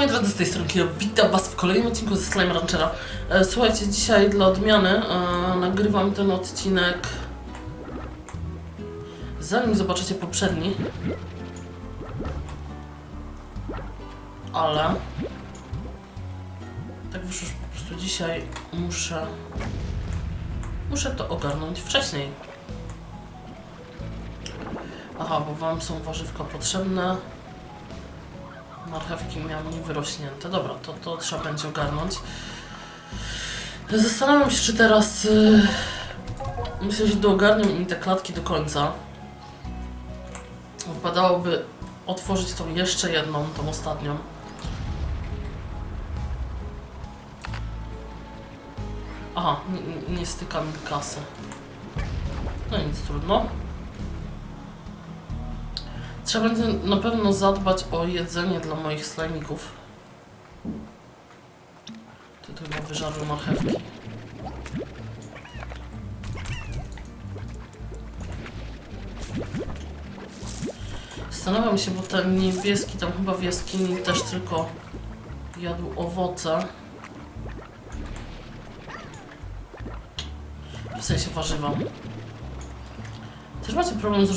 moi drodzy, z tej strony. Witam Was w kolejnym odcinku ze Slime Ranchera. E, Słuchajcie, dzisiaj dla odmiany e, nagrywam ten odcinek zanim zobaczycie poprzedni. Ale tak wyszło, po prostu dzisiaj muszę muszę to ogarnąć wcześniej. Aha, bo Wam są warzywka potrzebne. Marchewki miałam niewyrośnięte. Dobra, to, to trzeba będzie ogarnąć. Zastanawiam się, czy teraz... y, myślę, że doogarniam im te klatki do końca. Wypadałoby otworzyć tą jeszcze jedną, tą ostatnią. Aha, nie- nie styka mi kasy. No nic, trudno. Trzeba będzie na pewno zadbać o jedzenie dla moich slajmików. Ty tu chyba wyżarły marchewki. Zastanawiam się, bo ten niebieski tam chyba w jaskini też tylko jadł owoce. W sensie warzywa. Też macie problem z,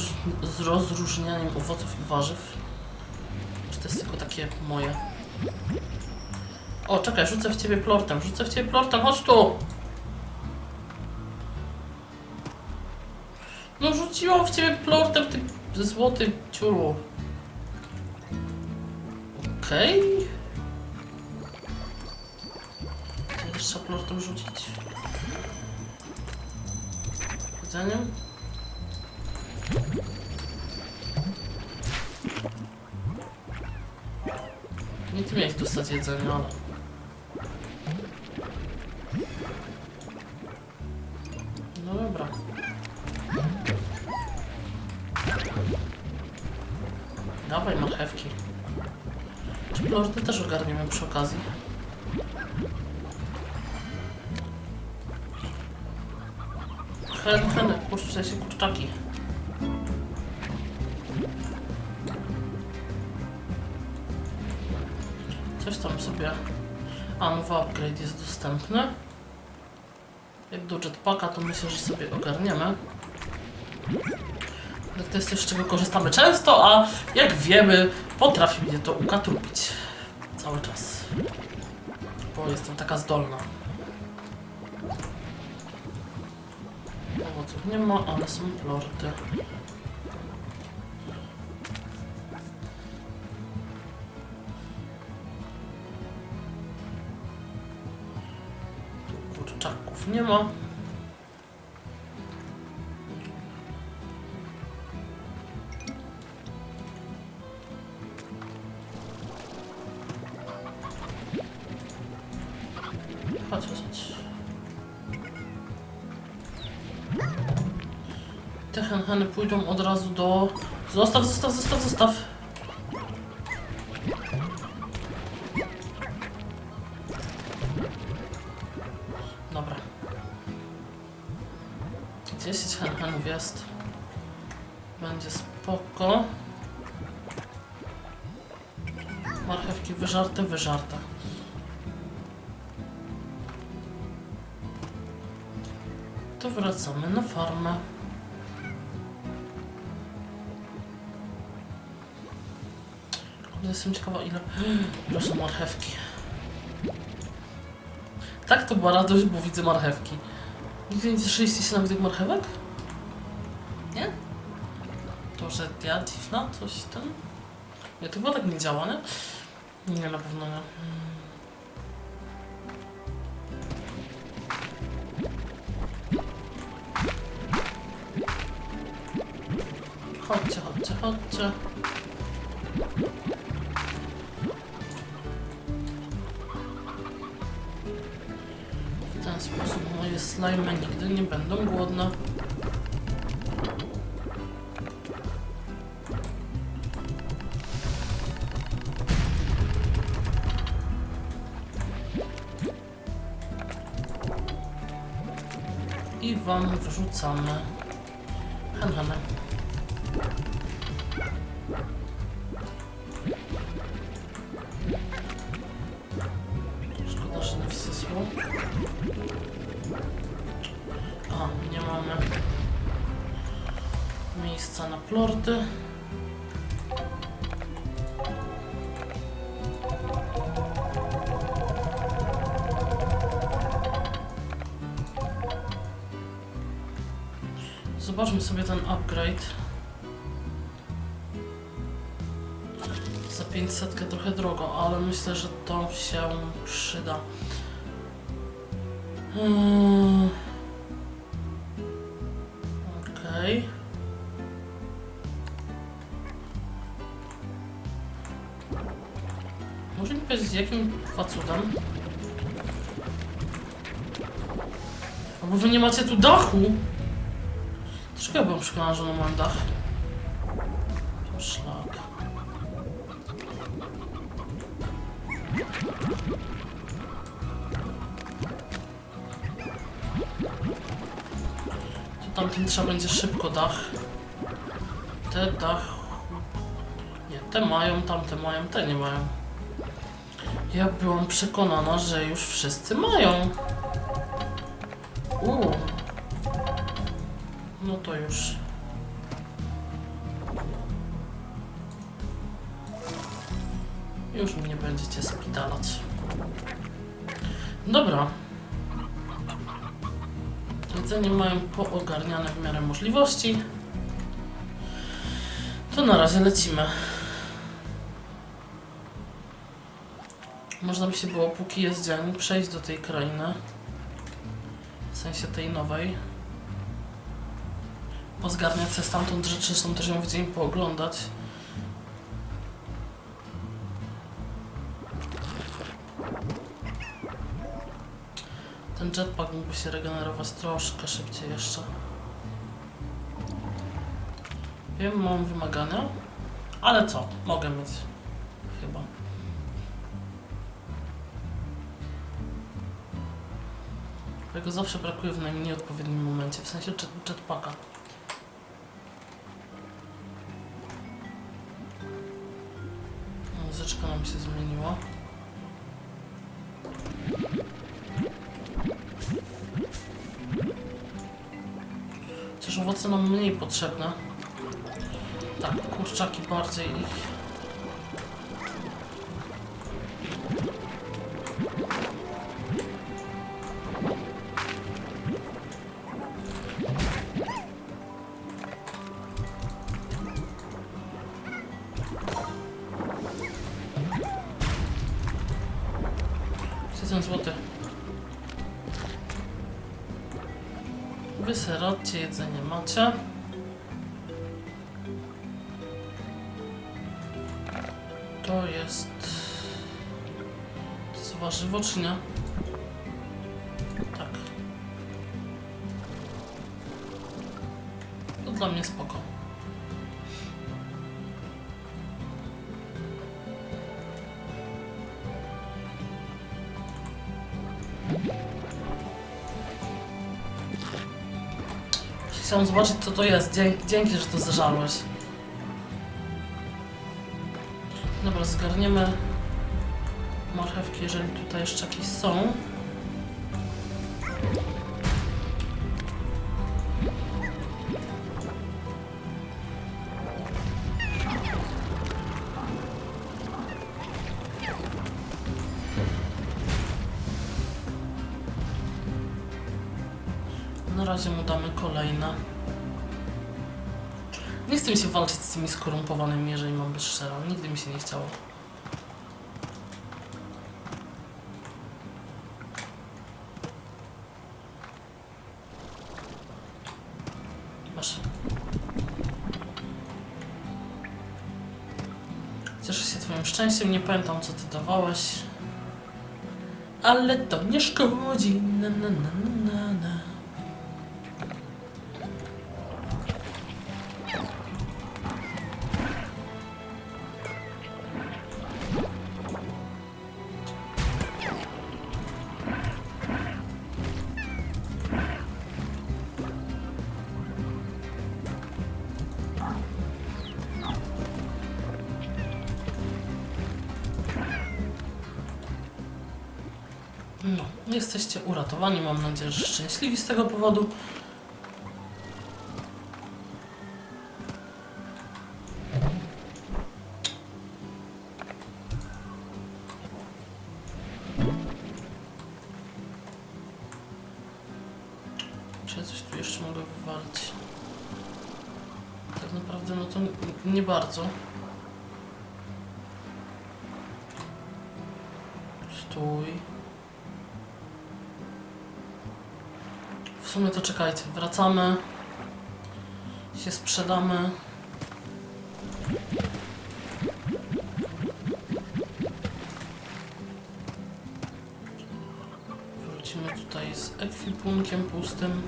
z rozróżnianiem owoców i warzyw? Czy to jest tylko takie moje? O, czekaj, rzucę w ciebie plortem, rzucę w ciebie plortem, chodź tu! No rzuciłam w ciebie plortem, ty złoty ciulu. Okej. Okay. Trzeba plortem rzucić. Jedzeniem? Nie ty miałeś dostać jedzenie, ale... No dobra. Dawaj marchewki. Czy plorty też ogarniemy przy okazji? Hen, hen, kurczę, sensie kurczaki. Tam sobie... A, nowy upgrade jest dostępny. Jak do jetpacka, to myślę, że sobie ogarniemy. Tak to jest coś, z czego korzystamy często, a jak wiemy, potrafi mnie to ukatrupić. Cały czas. Bo jestem taka zdolna. Owoców nie ma, ale są plorty. Nie ma. Chodź, chodź. Te henheny pójdą od razu do... Zostaw, zostaw, zostaw, zostaw. Wyżarte. To wracamy na farmę. Jestem ciekawa ile, ile są marchewki. Tak to była radość, bo widzę marchewki. Nigdy nie cieszyliście się na widok marchewek? Nie? To, że ja dziwna? Coś ten? Nie, to chyba tak nie działa, nie? Nie, na pewno nie. Chodźcie, chodźcie, chodźcie. W ten sposób moje slime nigdy nie będą głodne. i wam wrzucamy. Hem, hem. Szkoda, że nie wsysło. A, nie mamy miejsca na plorty. Zobaczmy sobie ten upgrade. Za 500 trochę drogo, ale myślę, że to się przyda. Hmm. Okej. Może mi powiedzieć, jakim dwa cudem? Albo wy nie macie tu dachu? Ja byłem przekonana, że no mam dach? Szlak. Tu tamtym trzeba będzie szybko dach. Te dach... Nie, te mają, tamte mają, te nie mają. Ja byłam przekonana, że już wszyscy mają. No to już. Już mnie będziecie spidalać. Dobra. Jedzenie mają poogarniane w miarę możliwości. To na razie lecimy. Można by się było, póki jest dzień, przejść do tej krainy. W sensie tej nowej pozgarniać sobie stamtąd rzeczy, zresztą też ją w dzień pooglądać. Ten jetpack mógłby się regenerować troszkę szybciej jeszcze. Wiem, mam wymagania, ale co? Mogę mieć. Chyba. Jego zawsze brakuje w najmniej odpowiednim momencie, w sensie jet, jetpacka. Nam się zmieniła. Chociaż owoce nam mniej potrzebne. Tak, kurczaki bardziej ich. To jest... To jest warzywo, czy? Tak. To dla mnie spoko. Chciałam zobaczyć co to jest. Dzięki, dzięki że to zażarłeś. Zgarniemy marchewki, jeżeli tutaj jeszcze jakieś są. Na razie mu damy kolejne. Nie chcę mi się walczyć z tymi skorumpowanymi, jeżeli mam być szczera. Nigdy mi się nie chciało. Szczęściem, nie pamiętam co ty dawałeś. Ale to nie szkodzi. Na, na, na, na. Jesteście uratowani, mam nadzieję, że szczęśliwi z tego powodu. Wracamy. Się sprzedamy. Wrócimy tutaj z ekwipunkiem pustym.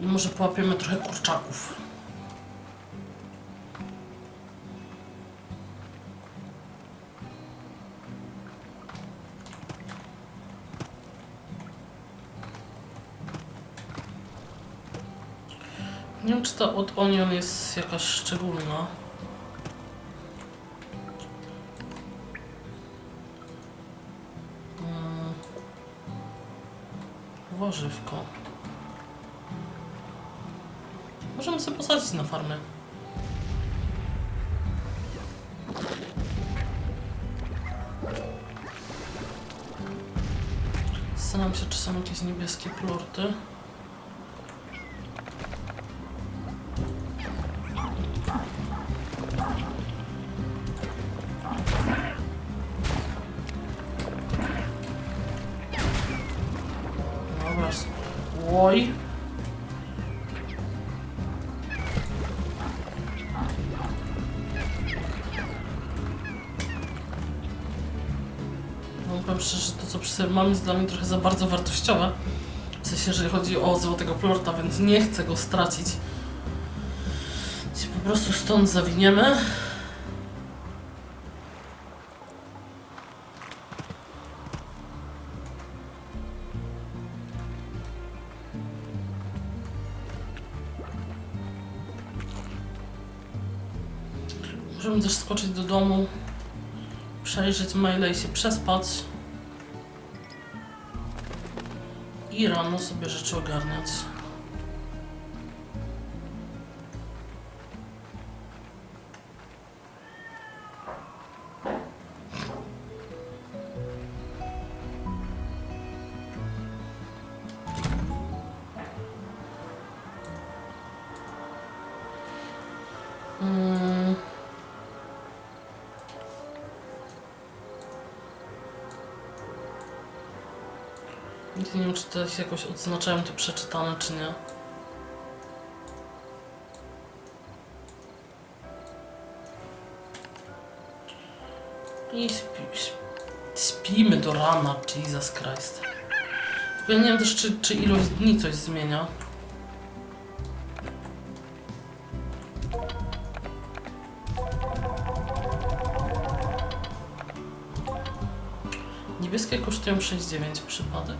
I może połapiemy trochę kurczaków. Nie wiem, czy ta od Onion jest jakaś szczególna. Mm. Warzywko. Możemy sobie posadzić na farmę. Zastanawiam się, czy są jakieś niebieskie plorty. Mam jest dla mnie trochę za bardzo wartościowe. W sensie, jeżeli chodzi o złotego plorta, więc nie chcę go stracić. Się po prostu stąd zawiniemy. Możemy też skoczyć do domu, przejrzeć maile i się przespać. I rano sobie rzeczy ogarniać. Nie wiem, czy to się jakoś odznaczałem te przeczytane, czy nie. I śpi, śp, śpimy do rana, Jesus Christ. Ja nie wiem też, czy, czy ilość dni coś zmienia. Niebieskie kosztują 6,9 przypadek.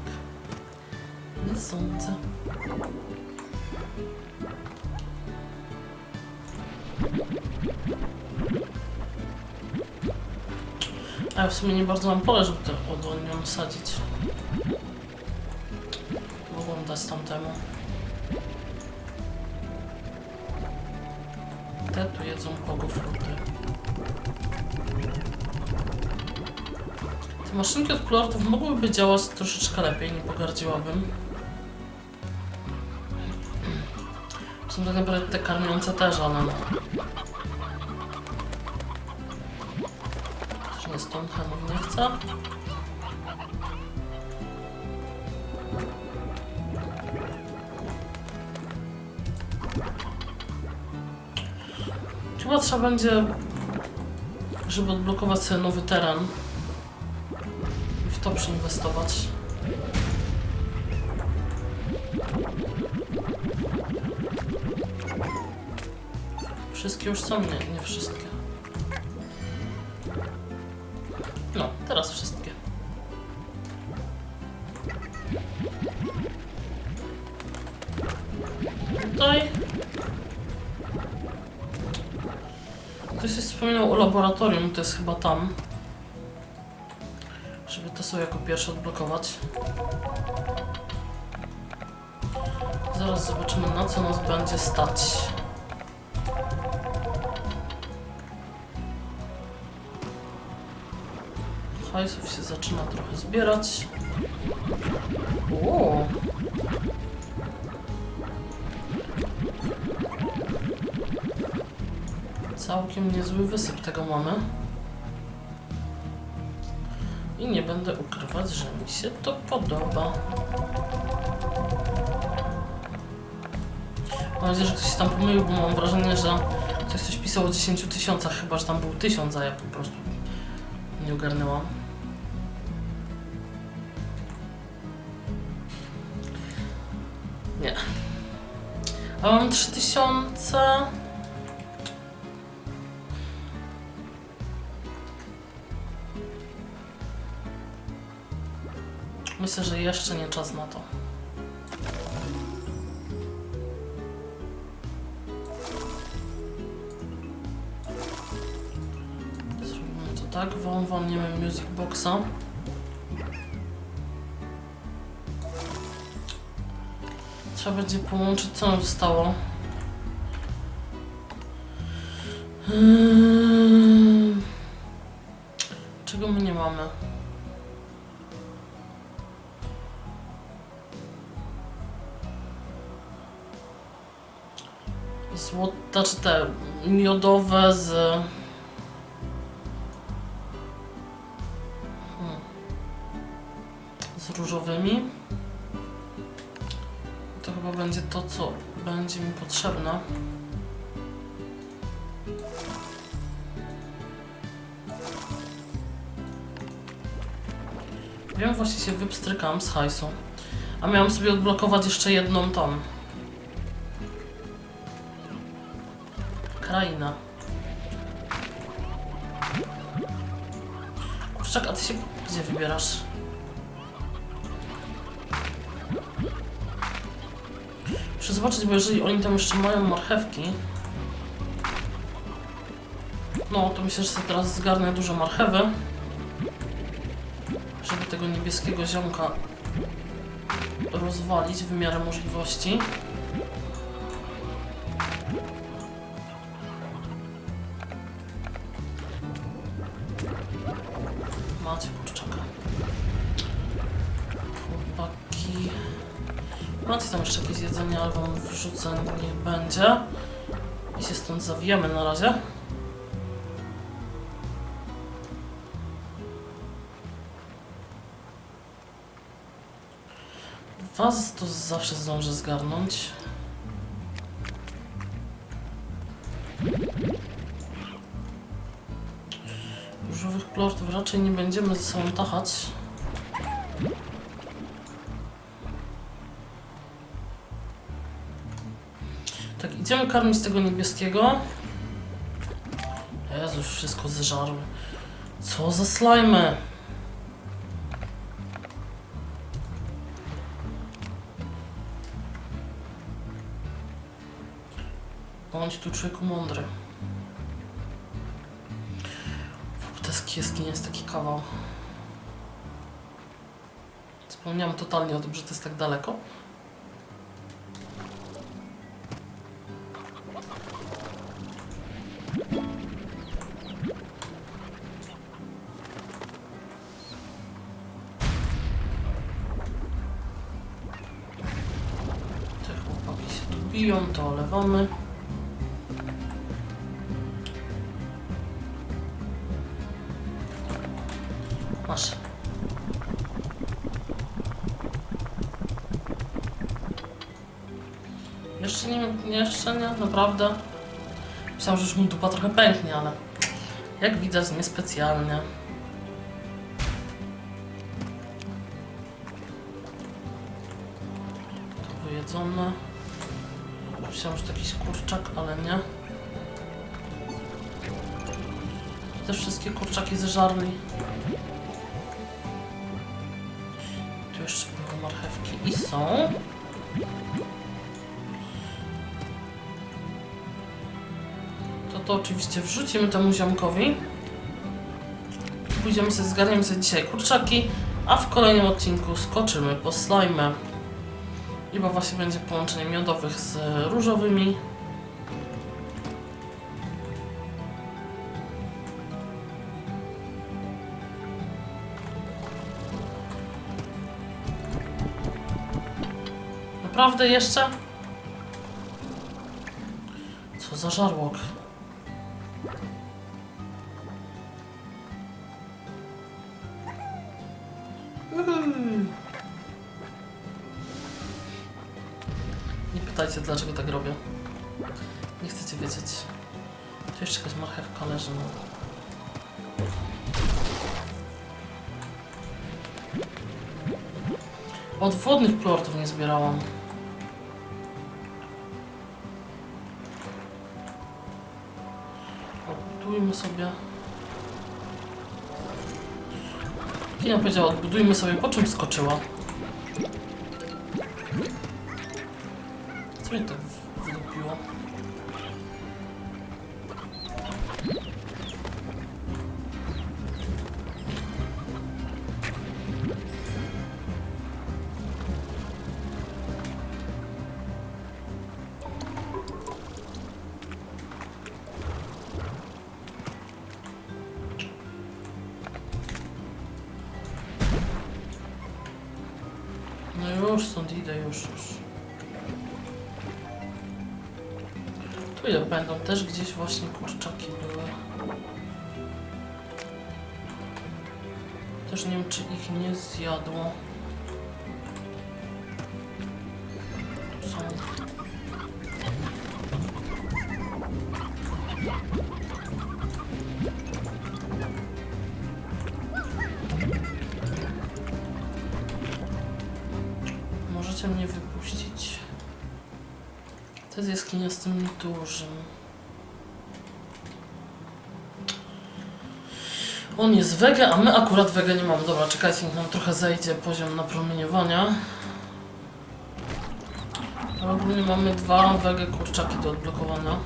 Sądzę. A ja w sumie nie bardzo mam pole, żeby te odłonią sadzić. Mogłam dać tamtemu. Te tu jedzą pogofruty. Te maszynki od plortów mogłyby działać troszeczkę lepiej, nie pogardziłabym. Są tak naprawdę te karmiące też, ale no. Nie stąd henów nie chcę. Chyba trzeba będzie, żeby odblokować sobie nowy teren, i w to przeinwestować. Już są? Nie, nie wszystkie. No, teraz wszystkie. Tutaj. Ktoś się wspominał o laboratorium, to jest chyba tam. Żeby to sobie jako pierwsze odblokować. Zaraz zobaczymy na co nas będzie stać. Hajsów się zaczyna trochę zbierać. O. Całkiem niezły wysyp tego mamy. I nie będę ukrywać, że mi się to podoba. Mam nadzieję, że ktoś się tam pomylił, bo mam wrażenie, że ktoś coś pisał o 10 tysiącach, chyba że tam był tysiąc, a ja po prostu nie. Nie. A mam 3000. Myślę, że jeszcze nie czas na to. Zrobimy to tak, wam walniemy Music Boxa. Trzeba będzie połączyć, co nam zostało. Hmm. Czego my nie mamy? Złota, czy te miodowe z... to, co będzie mi potrzebne. Wiem, właśnie się wypstrykam z hajsu. A miałam sobie odblokować jeszcze jedną tą. Kraina. Kurczak, a ty się gdzie wybierasz? Zobaczyć, bo jeżeli oni tam jeszcze mają marchewki... No, to myślę, że sobie teraz zgarnę dużo marchewy. Żeby tego niebieskiego ziomka rozwalić w miarę możliwości. Wrzucę, niech będzie. I się stąd zawijamy na razie. Was to zawsze zdążę zgarnąć. Różowych plortów raczej nie będziemy ze sobą tachać. Idziemy karmić tego niebieskiego. Jezu, wszystko zeżarły. Co za slajmy? Bądź tu człowieku mądry. Wopteski jaskini jest taki kawał. Wspomniałam totalnie o tym, że to jest tak daleko. Tu biją, to olewamy. Masz. Jeszcze nie, jeszcze nie, naprawdę. Myślałam, że już mu dupa trochę pęknie, ale jak widać niespecjalnie. To wyjedzone. Myślałam, że to jakiś kurczak, ale nie. Też wszystkie kurczaki zeżarli. Tu jeszcze były marchewki i są. To to oczywiście wrzucimy temu ziomkowi. pójdziemy sobie, zgarniemy sobie dzisiaj kurczaki, a w kolejnym odcinku skoczymy po slime. I bo właśnie będzie połączenie miodowych z różowymi. Naprawdę jeszcze? Co za żarłok? Dlaczego tak robię. Nie chcecie wiedzieć. Tu jeszcze jakaś marchewka leży. No. Od wodnych plortów nie zbierałam. Odbudujmy sobie. Kina powiedziała, odbudujmy sobie, po czym skoczyła. Co mnie tak Tu ile będą? Też gdzieś właśnie kurczaki były. Też nie wiem, czy ich nie zjadło. Dużym. On jest wege, a my akurat wege nie mamy. Dobra, czekajcie, niech nam trochę zejdzie poziom napromieniowania. Ale ogólnie mamy dwa wege kurczaki do odblokowania.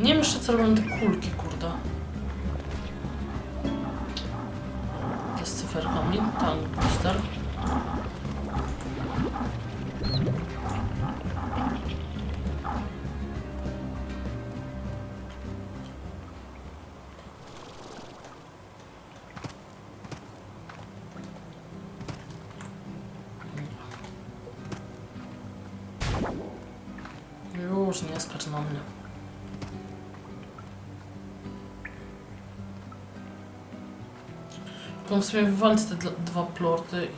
Nie wiem jeszcze co robią te kulki, kurde. Te z cyferkami. Tank booster. W sumie wywalić te dwa plorty i...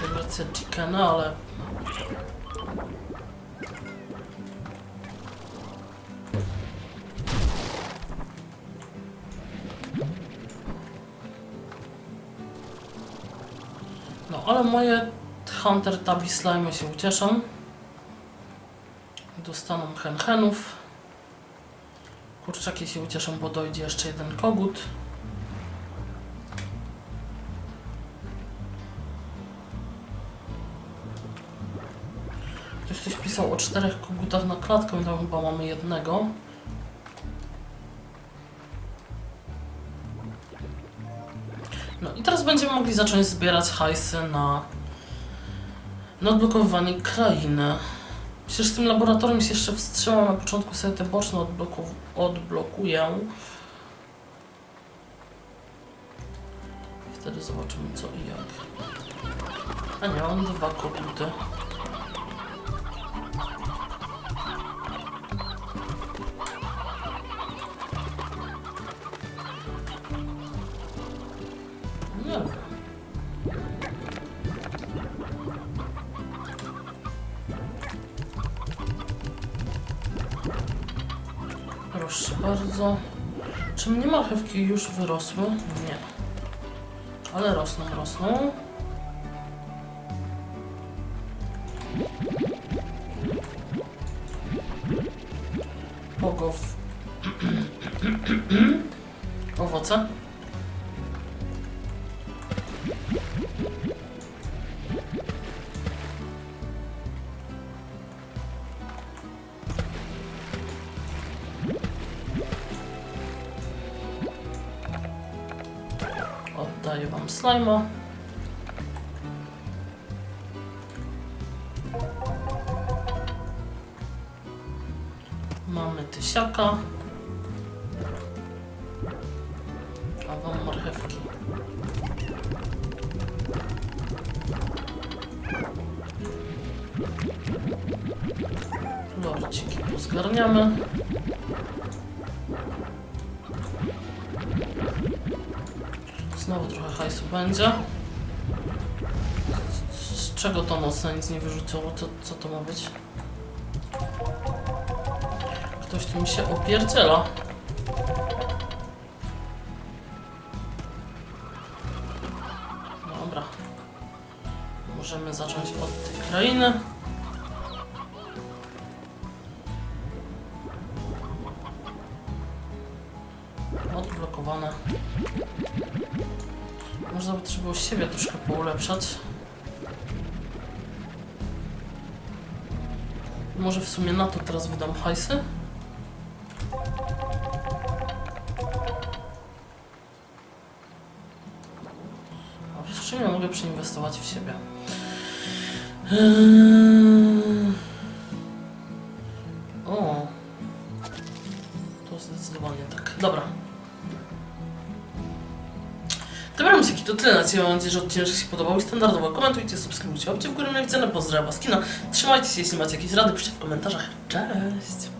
Celebrację chickena, ale... No, ale moje Hunter Tabi Slime się ucieszą. Dostaną henhenów. Kurczaki się ucieszą, bo dojdzie jeszcze jeden kogut. Ktoś coś pisał o czterech kogutach na klatkę, my tam chyba mamy jednego. No i teraz będziemy mogli zacząć zbierać hajsy na, na odblokowywanie krainy. Przecież z tym laboratorium się jeszcze wstrzymam, na początku sobie te boczne odbloku, odblokuję. Wtedy zobaczymy co i jak. A nie, mam dwa koguty. Bardzo. Czy mnie marchewki już wyrosły? Nie. Ale rosną, rosną. Daję wam slajma. Mamy tysiaka. Mocno nic nie wyrzuciło? Co, co to ma być? Ktoś tu mi się opierdziela. Dobra. Możemy zacząć od tej krainy. Odblokowane. Można by też było siebie troszkę poulepszać. Może w sumie na to teraz wydam hajsy? A w czym ja mogę przeinwestować w siebie? Eee... to tyle na dzisiaj. Mam nadzieję, że odcinek się podobał i standardowo komentujcie, subskrybujcie, łapcie w górę, i widzę na pozdrawiam was kino. Trzymajcie się, jeśli macie jakieś rady, piszcie w komentarzach. Cześć!